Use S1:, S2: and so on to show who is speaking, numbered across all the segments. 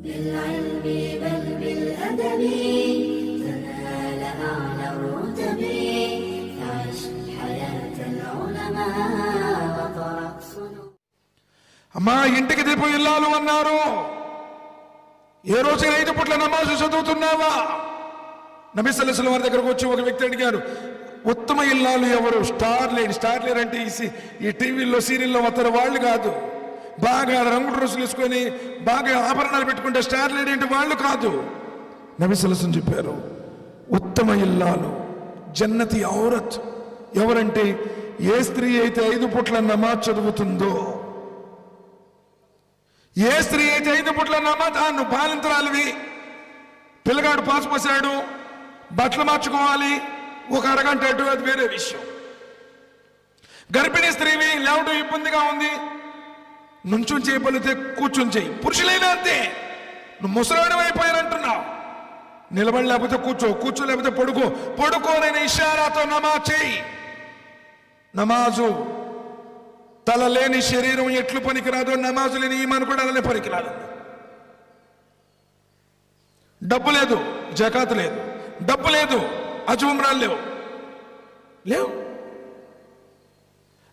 S1: بالعلم بل بالأدب تنال أعلى الرتب فعش حياة العلماء وطرق صنوع
S2: అమ్మా ఇంటికి దీపం ఇల్లాలు అన్నారు ఏ రోజు ఐదు పుట్ల నమాజు చదువుతున్నావా నబీ సల్లెస్ల వారి దగ్గరకు వచ్చి ఒక వ్యక్తి అడిగారు ఉత్తమ ఇల్లాలు ఎవరు స్టార్ లేని స్టార్ లేరు అంటే ఈ సి- ఈ టీవీల్లో సీరియల్లో వస్తారు వాళ్ళు కాదు బాగా రంగు డ్రెస్సులు వేసుకొని బాగా ఆభరణాలు పెట్టుకుంటే స్టార్ లేడీ అంటే వాళ్ళు కాదు. నబీ చెప్పారు ఉత్తమ ఇల్లాలు జన్నతి ఔరత్. ఎవరంటే ఏ స్త్రీ అయితే ఐదు పుట్ల నమాజ్ చదువుతుందో ఏ స్త్రీ అయితే ఐదు పుట్ల నమాజ్ ఆ నువ్వు బాలింతరాలివి. పిల్లగాడు పాసు పోసాడు బట్టలు మార్చుకోవాలి ఒక అరగంట అటు అది వేరే విషయం. గర్భిణీ స్త్రీవి లేవడం ఇబ్బందిగా ఉంది. నుంచుని చేయబలితే కూర్చుని చేయి. పురుషులైనా అంతే. నువ్వు ముసలాడం అయిపోయానంటున్నావు. నిలబడి లేకపోతే కూర్చో కూర్చో లేకపోతే పడుకో. పడుకోలేని ఇషారాతో నమాజ్ చేయి. నమాజు తల లేని శరీరం ఎట్లు పనికిరాదు నమాజు లేని ఈమాను కూడా అలానే పనికిరాదు. డబ్బు లేదు జకాత్ లేదు. డబ్బు లేదు అజుమ్రాలు లేవు. లేవు.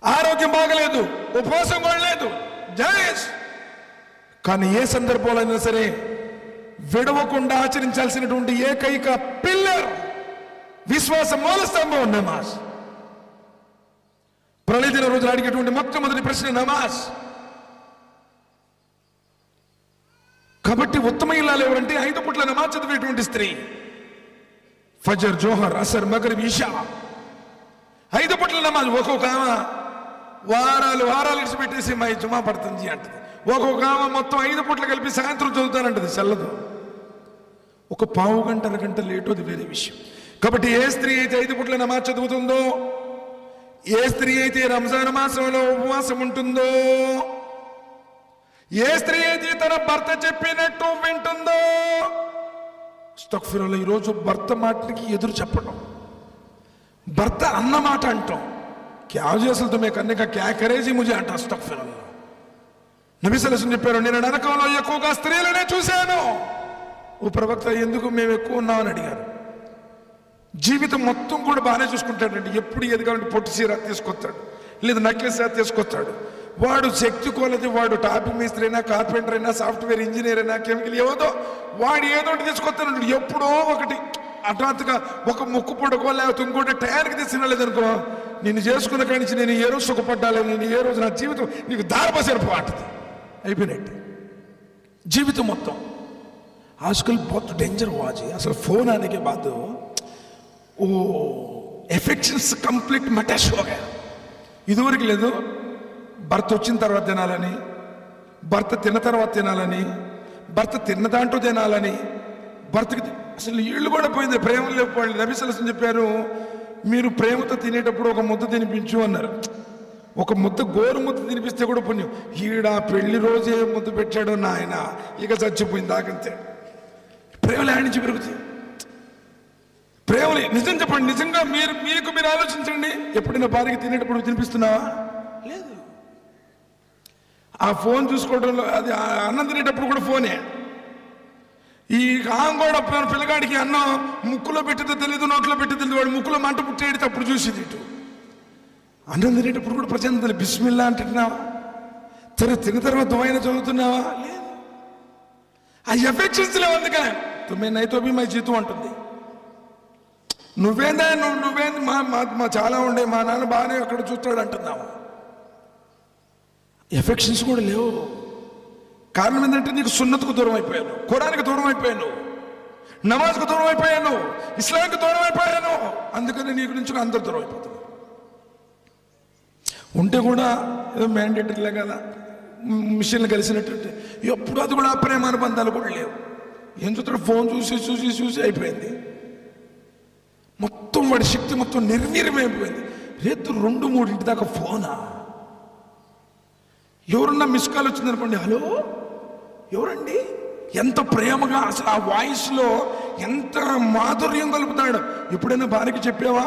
S2: ఆరోగ్యం బాగలేదు ఉపవాసం కూడా లేదు. జయేష్ కానీ ఏ సందర్భంలో అయినా సరే విడవకుండా ఆచరించాల్సినటువంటి ఏకైక పిల్లర్ విశ్వాస మూల స్తంభం నమాజ్. ప్రళయదిన రోజులు అడిగేటువంటి మొట్టమొదటి ప్రశ్న నమాజ్. కాబట్టి ఉత్తమ ఇల్లాలు ఎవరంటే ఐదు పుట్ల నమాజ్ చదివేటువంటి స్త్రీ. ఫజర్ జోహర్ అసర్ మగర్ ఇషా. ఐదు పుట్ల నమాజ్ ఒక్కొక్క వారాలు వారాలు ఇడిచిపెట్టేసి మా జుమా పడుతుంది అంటది. ఒక్కొక్క ఆమె మొత్తం ఐదు పూట్లు కలిపి సాయంత్రం చదువుతానంటది చల్లదు. ఒక పావు గంట అరగంట లేటు అది వేరే విషయం. కాబట్టి ఏ స్త్రీ అయితే ఐదు పుట్ల నమాజ్ చదువుతుందో ఏ స్త్రీ అయితే రంజాన్ మాసంలో ఉపవాసం ఉంటుందో ఏ స్త్రీ అయితే తన భర్త చెప్పినట్టు వింటుందో స్టక్ఫిరలో ఈరోజు భర్త మాటకి ఎదురు చెప్పడం భర్త అన్నమాట అంటాం. మాట అంటాం క్యా చేసలు తుమ్మే కన్నిక క్యా కరేజీ ముజే అంట స్టక్ఫిరలో నబీ సలసం చెప్పారు నేను నరకంలో ఎక్కువగా స్త్రీలనే చూశాను ఓ ప్రవక్త ఎందుకు మేము ఎక్కువ ఉన్నామని అడిగారు జీవితం మొత్తం కూడా బాగానే చూసుకుంటాడండి ఎప్పుడు ఏది కావాలంటే పొట్టి చీర తీసుకొస్తాడు లేదా నక్లెస్ తీసుకొస్తాడు వాడు శక్తి కొలది వాడు టాపింగ్ మిస్త్రి అయినా కార్పెంటర్ అయినా సాఫ్ట్వేర్ ఇంజనీర్ అయినా కెమికల్ ఏదో వాడు ఏదో ఒకటి తీసుకొస్తాడు ఎప్పుడో ఒకటి హఠాత్తుగా ఒక ముక్కు పుడకో లేకపోతే ఇంకోటి టయానికి తెచ్చిన లేదనుకో నేను చేసుకున్న కానించి నేను ఏ రోజు సుఖపడ్డాలి నేను ఏ రోజు నా జీవితం నీకు దారిపోసారు ఆటది అయిపోయినట్టు. జీవితం మొత్తం. ఆజకల్ బొత్తు డేంజర్ వాచ్ అసలు ఫోన్ అనేకే బాధ ఓ ఎఫెక్షన్స్ కంప్లీట్ మటాష్ హోగా ఇదివరకు లేదు. భర్త వచ్చిన తర్వాత తినాలని భర్త తిన్న తర్వాత తినాలని భర్త తిన్న దాంట్లో తినాలని భర్తకి అసలు ఇళ్ళు కూడా పోయింది ప్రేమ లేవు. వాళ్ళు నబిసలసం చెప్పారు మీరు ప్రేమతో తినేటప్పుడు ఒక ముద్ద తినిపించు అన్నారు. ఒక ముద్ద గోరు ముద్ద తినిపిస్తే కూడా పుణ్యం. ఈడ పెళ్ళి రోజే ముద్ద పెట్టాడు నాయన. ఇక చచ్చిపోయింది దాకంతే. ప్రేమలు ఆడి నుంచి పెరుగుతాయి. ప్రేమలు నిజం చెప్పండి నిజంగా మీరు మీకు మీరు ఆలోచించండి. ఎప్పుడైనా భార్యకి తినేటప్పుడు తినిపిస్తున్నావా? లేదు. ఆ ఫోన్ చూసుకోవడంలో అది అన్నం తినేటప్పుడు కూడా ఫోనే. ఈ ఆమె పిల్లగాడికి అన్నం ముక్కులో పెట్టితే తెలియదు నోట్లో పెట్టి తెలియదు వాడు ముక్కులో మంట పుట్టేడితే అప్పుడు చూసేది ఇటు. అన్నం తినేటప్పుడు కూడా ప్రశాంతత బిస్మిల్లా అంటున్నావా? తర తిన్న తర్వాత దువైన చదువుతున్నావా? లేదు. ఆ ఎఫెక్షన్స్ లేవు అందుకనే. తుమ్మే నైతోబి మై జీతం అంటుంది. నువ్వేందా నువ్వు నువ్వేంది మా మా మా చాలా ఉండే మా నాన్న బాగానే అక్కడ చూస్తాడు అంటున్నావు ఎఫెక్షన్స్ కూడా లేవు. కారణం ఏంటంటే నీకు సున్నతకు దూరం అయిపోయాను కురానికి దూరం అయిపోయాను నమాజ్కు దూరం అయిపోయాను ఇస్లాంకి దూరం అయిపోయాను. అందుకని నీకు నుంచి అందరు దూరం అయిపోతుంది ఉంటే కూడా ఏదో మ్యాండేటరీలే కదా మిషన్లు కలిసినట్టు ఎప్పుడు అది కూడా ప్రేమ అనుబంధాలు కూడా లేవు. ఏం చూస్తాడు ఫోన్ చూసి చూసి చూసి అయిపోయింది. మొత్తం వాడి శక్తి మొత్తం నిర్వీర్యమైపోయింది రేపు రెండు మూడింటి దాకా ఫోనా? ఎవరన్నా మిస్ కాల్ వచ్చిందనుకోండి హలో? ఎవరండి? ఎంత ప్రేమగా అసలు ఆ వాయిస్లో ఎంత మాధుర్యం కలుపుతాడు ఎప్పుడైనా భార్యకి చెప్పావా?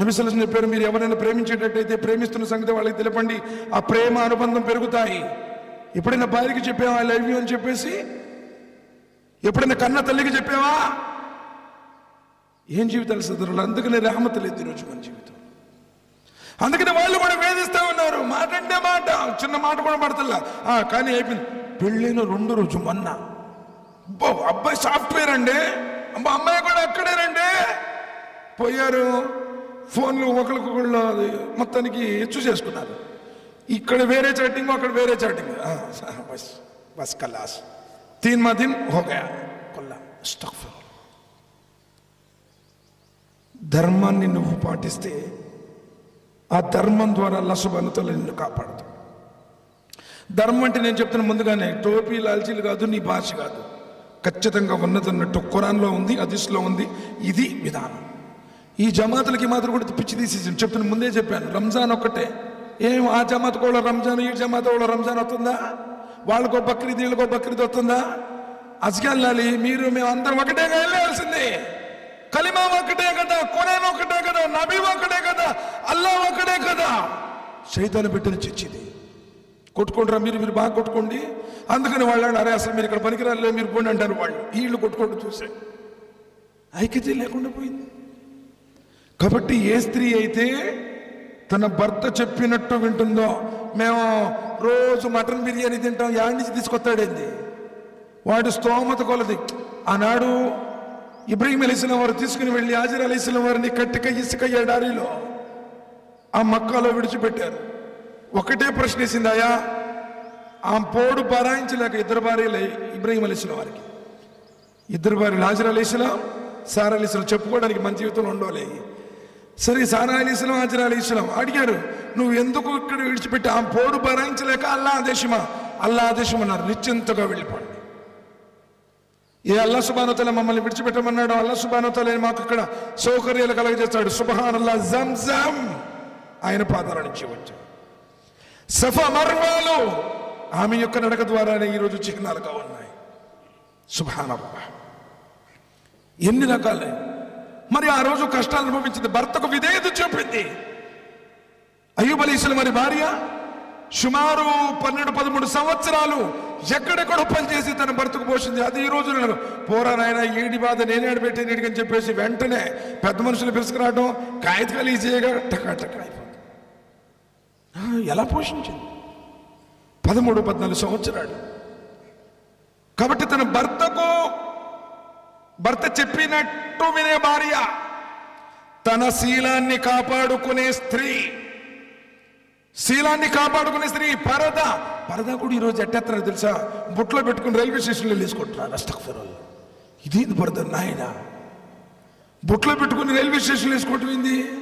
S2: నబిసలసం చెప్పారు మీరు ఎవరైనా ప్రేమించేటట్టయితే ప్రేమిస్తున్న సంగతి వాళ్ళకి తెలపండి. ఆ ప్రేమ అనుబంధం పెరుగుతాయి. ఎప్పుడైనా భార్యకి చెప్పావా ఐ లవ్ యూ అని చెప్పేసి? ఎప్పుడైనా కన్న తల్లికి చెప్పావా? ఏం జీవితాలు సదరులు? అందుకనే రహమత లేదు ఈరోజు మన జీవితం. అందుకని వాళ్ళు కూడా వేధిస్తూ ఉన్నారు. మాట అంటే మాట. చిన్న మాట కూడా పడతల్లా. కానీ అయిపోయింది. పెళ్ళైన రెండు రోజు మొన్న. అబ్బాయి సాఫ్ట్వేర్ అండి. అబ్బా అమ్మాయి కూడా అక్కడేనండి పోయారు. ఫోన్లు ఒకరికొకళ్ళు అది మొత్తానికి హెచ్చు చేసుకున్నారు. ఇక్కడ వేరే చాటింగ్ అక్కడ వేరే చాటింగ్ బస్ బస్ కల్లాస్ తీన్ మా దిన్ కొల్లా. స్టఫ్ ధర్మాన్ని నువ్వు పాటిస్తే ఆ ధర్మం ద్వారా లసబనతలు నిన్ను కాపాడుతావు ధర్మం అంటే నేను చెప్తున్న ముందుగానే టోపీ లాల్చీలు కాదు నీ భాష కాదు. ఖచ్చితంగా ఉన్నదన్నట్టు ఖురాన్లో ఉంది అదిస్లో ఉంది ఇది విధానం. ఈ జమాతులకి మాత్రం కూడా పిచ్చి తీసేసి చెప్తున్న ముందే చెప్పాను రంజాన్ ఒక్కటే. ఏం ఆ జమాత్ కూడా రంజాన్ ఈ జమాత్ కూడా రంజాన్ వస్తుందా? వాళ్ళకో బక్రీద్ వీళ్ళకో బక్రీద్ వస్తుందా? అజ్కెళ్ళాలి మీరు మేము అందరం ఒకటే వెళ్ళాల్సింది కలిమా ఒకటే కదా కొరాన్ ఒకటే కదా నబీ ఒకటే కదా అల్లా ఒకటే కదా. సైతాన్ని పెట్టిన చిచ్చిది కొట్టుకుంటారా? మీరు మీరు బాగా కొట్టుకోండి. అందుకని వాళ్ళు అన్నారు, అరే అసలు మీరు ఇక్కడ పనికిరాలే మీరు పోండి అంటారు వాళ్ళు. వీళ్ళు కొట్టుకోండి చూసే ఐక్యత లేకుండా పోయింది. కాబట్టి ఏ స్త్రీ అయితే తన భర్త చెప్పినట్టు వింటుందో మేము రోజు మటన్ బిర్యానీ తింటాం యాడ్ నుంచి తీసుకొస్తాడేంది? వాడి స్తోమత కొలది. ఆనాడు ఇబ్రహీం అలీసిన వారు తీసుకుని వెళ్ళి హాజర్ అలీసిన వారిని కట్టిక ఇసుక ఎడారిలో ఆ మక్కాలో విడిచిపెట్టారు. ఒకటే ప్రశ్న ఆ పోడు బరాయించలేక ఇద్దరు భార్యలే ఇబ్రహీం అలీస్లం వారికి. ఇద్దరు భార్యలు హాజర్ అలీస్లాం సారా అలీస్లాం చెప్పుకోవడానికి మన జీవితంలో ఉండవాలి సరే సారా అలీస్లాం హాజర్ అలీస్లాం అడిగారు నువ్వు ఎందుకు ఇక్కడ విడిచిపెట్టి ఆ పోడు బరాయించలేక అల్లా ఆదేశమా? అల్లా ఆదేశం అన్నారు నిశ్చింతగా వెళ్ళిపోండి. ఏ అల్లా సుబానోతల మమ్మల్ని విడిచిపెట్టమన్నాడు? అల్లా సుబానోతల మాకు ఇక్కడ సౌకర్యాలు కలగజేస్తాడు? సుబహాన్ అల్లా జమ్ జమ్. ఆయన పాదాల నుంచి వచ్చాడు. సఫ మర్వాలు ఆమె యొక్క నడక ద్వారానే ఈరోజు చిహ్నాలుగా ఉన్నాయి. సుబహాన్ ఎన్ని రకాలే. మరి ఆ రోజు కష్టాలు అనుభవించింది భర్తకు విధేయత చూపింది. అయ్యూబ్ అలీసులు మరి భార్య సుమారు పన్నెండు పదమూడు సంవత్సరాలు ఎక్కడెక్కడో పనిచేసి తన భర్తకు పోసింది అది ఈ రోజు నేను పోరా నాయన ఏడి బాధ? నేనే ఆడబెట్టి నీడికని చెప్పేసి వెంటనే పెద్ద మనుషులు పిలుచుకురావడం కాగితాలు ఈజీగా టకా టకా ఎలా పోషించింది? పదమూడు పద్నాలుగు సంవత్సరాలు. కాబట్టి తన భర్తకు భర్త చెప్పినట్టు వినే భార్య తన శీలాన్ని కాపాడుకునే స్త్రీ శీలాన్ని కాపాడుకునే స్త్రీ పరద. పరద కూడా ఈరోజు ఎట్టేస్తారు తెలుసా? బుట్లో పెట్టుకుని రైల్వే స్టేషన్లో తీసుకుంటున్నారు అష్టఫరాలు. ఇది పరద నాయన? బుట్లో పెట్టుకుని రైల్వే స్టేషన్లో వేసుకోవటం ఏంది?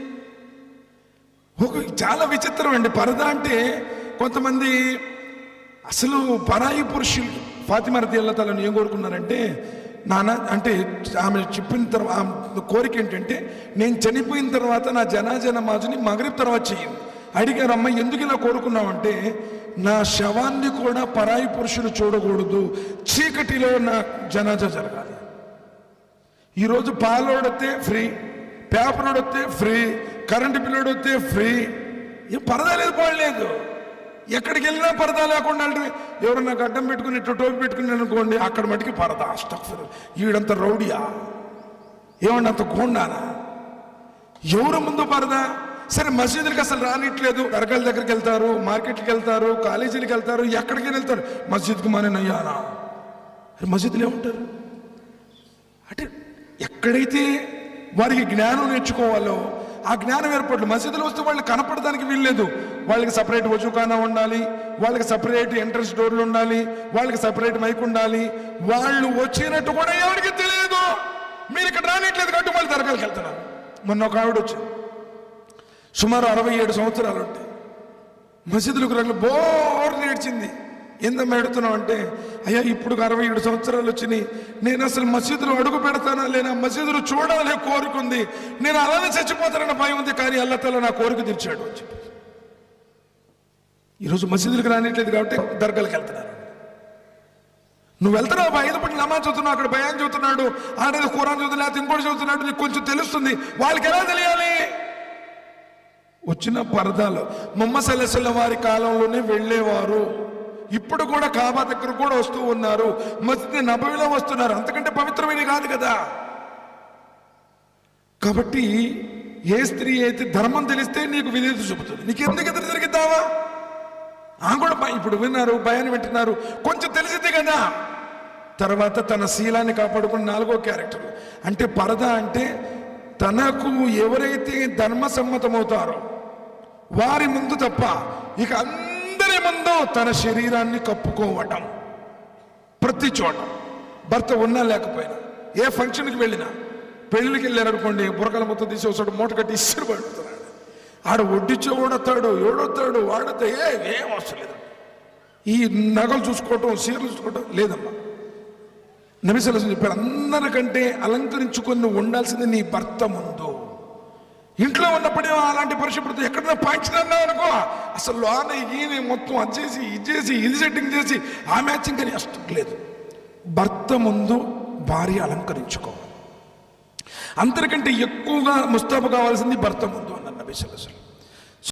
S2: ఒక చాలా విచిత్రం అండి. పరద అంటే కొంతమంది అసలు పరాయి పురుషులు ఫాతిమరతి అల్లతలను ఏం కోరుకున్నారంటే నాన్న అంటే ఆమె చెప్పిన తర్వాత కోరిక ఏంటంటే నేను చనిపోయిన తర్వాత నా జనాజన నమాజుని మగరిబ్ తర్వాత చేయండి అడిగారు అమ్మ ఎందుకు ఇలా కోరుకున్నావంటే నా శవాన్ని కూడా పరాయి పురుషులు చూడకూడదు. చీకటిలో నా జనాజా జరగాలి. ఈరోజు పాలోడితే ఫ్రీ పేపర్ వస్తే ఫ్రీ కరెంటు బిల్లుడు వస్తే ఫ్రీ. ఏం పరదా లేదు పోలేదు ఎక్కడికి వెళ్ళినా పరదా లేకుండా ఎవరన్నా గడ్డం పెట్టుకుని ఇట్లా టోపీ పెట్టుకుని అనుకోండి అక్కడ మటుకి పరదా. అష్టఫర్ ఈడంత రౌడియా? ఏమన్నా అంత గోండానా? ఎవరు ముందు పరదా? సరే మసీదులకు అసలు రానిట్లేదు. దర్గాల దగ్గరికి వెళ్తారు మార్కెట్కి వెళ్తారు కాలేజీలకు వెళ్తారు ఎక్కడికి వెళ్తారు. మసీద్కి మానేనయ్యానా మసీదులు ఏముంటారు? అంటే ఎక్కడైతే వారికి జ్ఞానం నేర్చుకోవాలో ఆ జ్ఞానం ఏర్పడలేదు మసీదులు వస్తే వాళ్ళు కనపడడానికి వీల్లేదు. వాళ్ళకి సపరేట్ వజుఖానా ఉండాలి వాళ్ళకి సపరేట్ ఎంట్రన్స్ డోర్లు ఉండాలి వాళ్ళకి సపరేట్ మైక్ ఉండాలి. వాళ్ళు వచ్చినట్టు కూడా ఎవరికి తెలియదు. మీరు ఇక్కడ రానిట్లేదు కాబట్టి వాళ్ళు దరగాలకు వెళ్తున్నారు. మొన్న ఒక ఆవిడ వచ్చింది. సుమారు అరవై ఏడు సంవత్సరాలు ఉంటాయి మసీదులకు రగలు బోర్ నేర్చింది. ఏందమ్మా ఎడుతున్నావు అంటే అయ్యా ఇప్పుడు అరవై ఏడు సంవత్సరాలు వచ్చినాయి. నేను అసలు మసీదులో అడుగు పెడతానా లేనా? మసీదులు చూడాలనే కోరుకుంది నేను అలానే చచ్చిపోతానన్న భయం ఉంది కానీ అల్లతల నా కోరిక తీర్చాడు అని చెప్పి. ఈరోజు మసీదులకు రానిట్లేదు కాబట్టి దర్గాలకు వెళ్తున్నారు. నువ్వు వెళ్తున్నావు బా ఐదు పట్ల నమాజ్ చదువుతున్నావు అక్కడ భయాన్ చదువుతున్నాడు ఆడేది ఖురాన్ చదువుతున్నా ఇంకోటి చదువుతున్నాడు నీకు కొంచెం తెలుస్తుంది. వాళ్ళకి ఎలా తెలియాలి? వచ్చిన పరదాలు మొహమ్మద్ సల్లెసల్ల వారి కాలంలోనే వెళ్ళేవారు. ఇప్పుడు కూడా కాబా దగ్గర కూడా వస్తూ ఉన్నారు. మస్జిద్ నబవిలో వస్తున్నారు. అంతకంటే పవిత్రమైనది కాదు కదా. కాబట్టి ఏ స్త్రీ అయితే ధర్మం తెలిస్తే నీకు విధేత చూపుతుంది. నీకు ఎందుకు ఎదురు తిరిగిద్దావా? ఆ కూడా ఇప్పుడు విన్నారు భయాన్ని వింటున్నారు. కొంచెం తెలిసింది కదా. తర్వాత తన శీలాన్ని కాపాడుకున్న నాలుగో క్యారెక్టర్. అంటే పరద అంటే తనకు ఎవరైతే ధర్మసమ్మతమవుతారో వారి ముందు తప్ప ఇక అందరి ముందు తన శరీరాన్ని కప్పుకోవటం. ప్రతి చోట. భర్త ఉన్నా లేకపోయినా. ఏ ఫంక్షన్కి వెళ్ళినా. పెళ్ళికి వెళ్ళారు అనుకోండి బురకల మొత్తం తీసి వస్తాడు మూట కట్టి ఇసురు పడుతున్నాడు. ఆడ వడ్డిచ్చో ఓడతాడు ఎవడొస్తాడు వాడితే ఏ ఏం అవసరం లేదు. ఈ నగలు చూసుకోవటం సీరలు చూసుకోవటం లేదమ్మా. నబిసలసం చెప్పారు అందరికంటే అలంకరించుకొని ఉండాల్సింది నీ భర్త ముందు. ఇంట్లో ఉన్నప్పుడే అలాంటి పరిశుభ్రత ఎక్కడైనా పాయించినన్నా అనుకో అసలు ఆమె ఈయన మొత్తం అది చేసి ఇది చేసి ఇది సెట్టింగ్ చేసి ఆ మ్యాచింగ్ అని అష్టం లేదు. భర్త ముందు భార్య అలంకరించుకోవాలి. అందరికంటే ఎక్కువగా ముస్తాబు కావాల్సింది భర్త ముందు అన్న నబీ అసలు